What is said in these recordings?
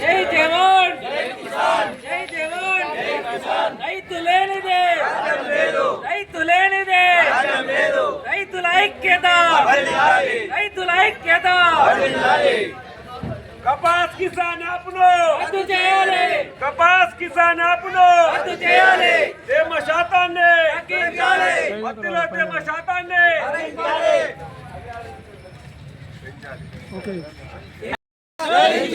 జై జవాన్ జై జవాన్ రైతు లేనిదే. రైతు లేనిదే. రైతుల ఐక్యత. రైతుల ఐక్యత. కపాస్ కిసాన్ అప్నో రద్దు చేయాలి. కపాస్ కిసాన్ అప్నో రద్దు చేయాలి. తేమ శాతాన్ని. తగ్గించాలి. పత్తిలో తేమ శాతాన్ని.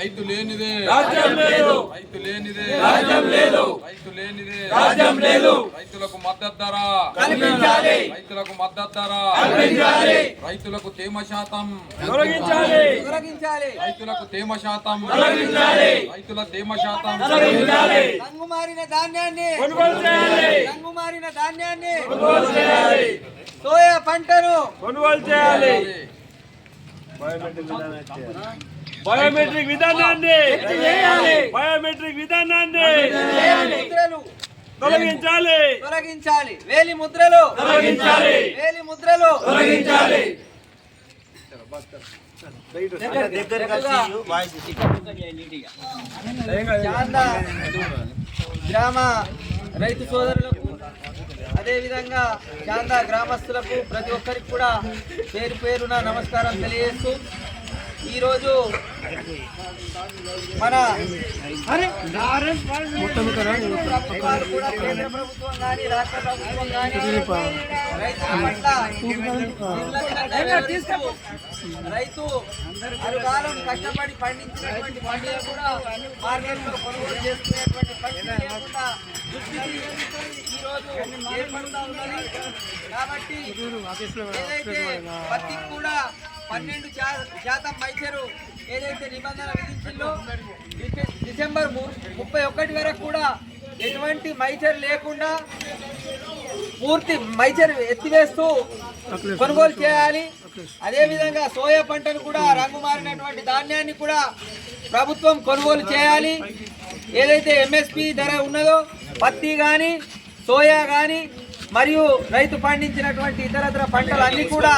రైతు లేనిదే. రాజ్యం లేదు. రైతు లేనిదే. రాజ్యం లేదు. రైతు లేనిదే. రాజ్యం లేదు. రైతులకు మద్దతు ధర కల్పించాలి. రైతులకు మద్దతు ధర కల్పించాలి. రైతులకు తేమ శాతం. తొలగించాలి తొలగించాలి రైతులకు తేమ శాతం. తొలగించాలి రైతుల తేమ శాతం. తొలగించాలి రంగుమారిన ధాన్యాన్ని. కొనుగోలు చేయాలి. రంగుమారిన ధాన్యాన్ని. కొనుగోలు చేయాలి. సోయా పంటను. కొనుగోలు చేయాలి. బయోమెట్రిక్ విధానాన్ని బయోమెట్రిక్ విధానాన్ని వేలి ముద్రలు. తొలగించాలి. తొలగించాలి. వేలి ముద్రలు. తొలగించాలి. వేలి ముద్రలు. తొలగించాలి. గ్రామ రైతు సోదరులకు అదేవిధంగా చాందా గ్రామస్తులకు ప్రతి ఒక్కరికి కూడా పేరు పేరున నమస్కారం తెలియజేస్తూ ఈరోజు మన ప్రభుత్వాలు కూడా కేంద్ర ప్రభుత్వం కానీ రాష్ట్ర ప్రభుత్వం కానీ రైతుల పట్ల నిర్లక్ష్యం వ్యవహరిస్తూ రైతు అరుగాలం కష్టపడి పండించినటువంటి పంటలు కూడా మార్కెట్లో కొనుగోలు చేసుకునేటువంటి పరిస్థితి లేకుండా దుస్థితి ఈరోజు ఏర్పడుతూ ఉన్నది. కాబట్టి ఏదైతే పత్తికి కూడా పన్నెండు శాతం మైచరు ఏదైతే నిబంధన విధించిందో డిసె- డిసెంబర్ ముప్పై ఒకటి వరకు కూడా ఎటువంటి మైచర్ లేకుండా పూర్తి మైచర్ ఎత్తివేస్తూ కొనుగోలు చేయాలి. అదేవిధంగా సోయా పంటను కూడా రంగు మారినటువంటి ధాన్యాన్ని కూడా ప్రభుత్వం కొనుగోలు చేయాలి. ఏదైతే ఎంఎస్పి ధర ఉన్నదో పత్తి కానీ సోయా కానీ మరియు రైతు పండించినటువంటి ఇతర పంటలు అన్ని కూడా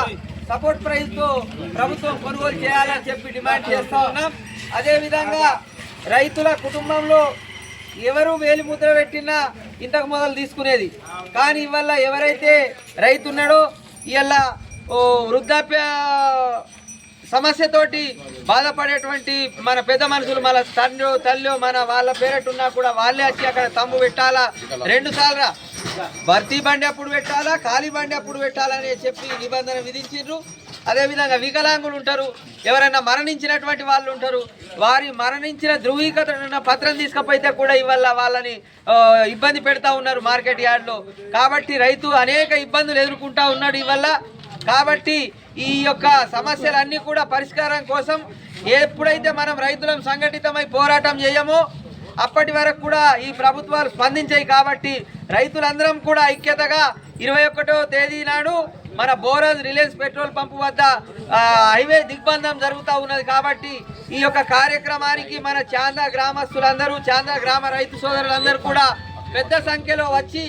సపోర్ట్ ప్రైస్తో ప్రభుత్వం కొనుగోలు చేయాలని చెప్పి డిమాండ్ చేస్తా ఉన్నాం. అదేవిధంగా రైతుల కుటుంబంలో ఎవరు వేలి ముద్ర పెట్టినా ఇంతకు మొదలు తీసుకునేది. కానీ ఇవాళ ఎవరైతే రైతు ఉన్నాడో ఇవాళ ఓ వృద్ధాప్య సమస్యతోటి బాధపడేటువంటి మన పెద్ద మనుషులు మన తండ్రి తల్లి మన వాళ్ళ పేరట్టున్నా కూడా వాళ్ళే వచ్చి అక్కడ తమ్ము పెట్టాలా? రెండు సార్లు భర్తీ బండి అప్పుడు పెట్టాలా ఖాళీ బండి అప్పుడు పెట్టాలని చెప్పి నిబంధన విధించిండ్రు. అదేవిధంగా వికలాంగులు ఉంటారు ఎవరైనా మరణించినటువంటి వాళ్ళు ఉంటారు వారి మరణించిన ధృవీకరణ పత్రం తీసుకపోతే కూడా ఇవాళ వాళ్ళని ఇబ్బంది పెడతా ఉన్నారు మార్కెట్ యార్డ్లో. కాబట్టి రైతు అనేక ఇబ్బందులు ఎదుర్కొంటా ఉన్నాడు ఇవల్ల కాబట్టి ఈ యొక్క సమస్యలన్నీ కూడా పరిష్కారం కోసం ఎప్పుడైతే మనం రైతులం సంఘటితమై పోరాటం చేయమో అప్పటి వరకు కూడా ఈ ప్రభుత్వాలు స్పందించాయి కాబట్టి రైతులందరం కూడా ఐక్యతగా ఇరవై ఒకటో తేదీ నాడు మన బోరజ్ రిలయన్స్ పెట్రోల్ పంపు వద్ద హైవే దిగ్బంధం జరుగుతూ ఉన్నది కాబట్టి ఈ యొక్క కార్యక్రమానికి మన చాందా గ్రామస్తులందరూ చాందా గ్రామ రైతు సోదరులందరూ కూడా పెద్ద సంఖ్యలో వచ్చి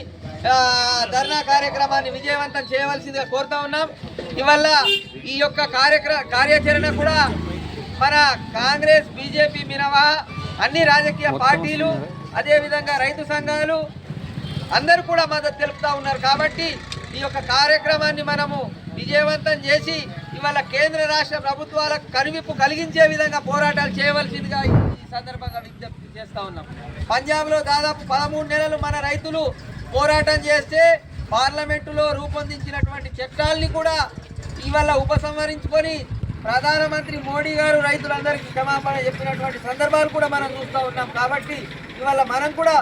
ధర్నా కార్యక్రమాన్ని విజయవంతం చేయవలసిందిగా కోరుతా ఉన్నాం. ఇవల్ల ఈ యొక్క కార్యక్ర కార్యాచరణ కూడా మన కాంగ్రెస్ బీజేపీ మినవా అన్ని రాజకీయ పార్టీలు అదేవిధంగా రైతు సంఘాలు అందరూ కూడా మద్దతు తెలుపుతా ఉన్నారు కాబట్టి ఈ యొక్క కార్యక్రమాన్ని మనము విజయవంతం చేసి ఇవాళ కేంద్ర రాష్ట్ర ప్రభుత్వాలకు కనువిప్పు కలిగించే విధంగా పోరాటాలు చేయవలసిందిగా ఈ సందర్భంగా విజ్ఞప్తి చేస్తా ఉన్నాం. పంజాబ్లో దాదాపు పదమూడు నెలలు మన రైతులు పోరాటం చేస్తే పార్లమెంటులో రూపొందించినటువంటి చట్టాల్ని కూడా ఇవాళ ఉపసంహరించుకొని ప్రధానమంత్రి మోడీ గారు రైతులందరికీ క్షమాపణ చెప్పినటువంటి సందర్భాలు కూడా మనం చూస్తూ ఉన్నాం కాబట్టి ఇవాళ మనం కూడా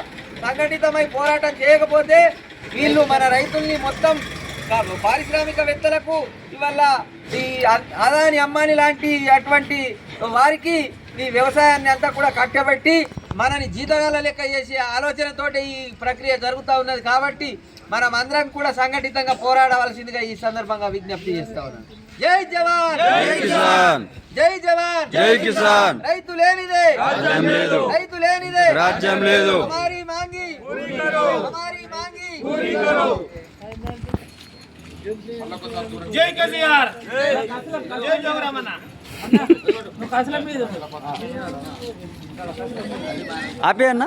సంఘటితమై పోరాటం చేయకపోతే వీళ్ళు మన రైతుల్ని మొత్తం పారిశ్రామికవేత్తలకు ఇవాళ ఈ అదాని అమ్మాని లాంటి అటువంటి వారికి ఈ వ్యవసాయాన్ని అంతా కూడా కట్టబెట్టి మనని జీతగాల లెక్క చేసే ఆలోచనతోటి ఈ ప్రక్రియ జరుగుతూ ఉన్నది కాబట్టి మనం అందరం కూడా సంఘటితంగా పోరాడవలసిందిగా ఈ సందర్భంగా విజ్ఞప్తి చేస్తా ఉన్నాను జై జవాన్! జై కిసాన్! జై జవాన్! జై కిసాన్! రైతు లేనిదే! రాజ్యం లేదు. రైతు లేనిదే! రాజ్యం లేదు. హమారీ మాంగి పూరీ కరో హమారీ మాంగి పూరీ కరో జై అన్న.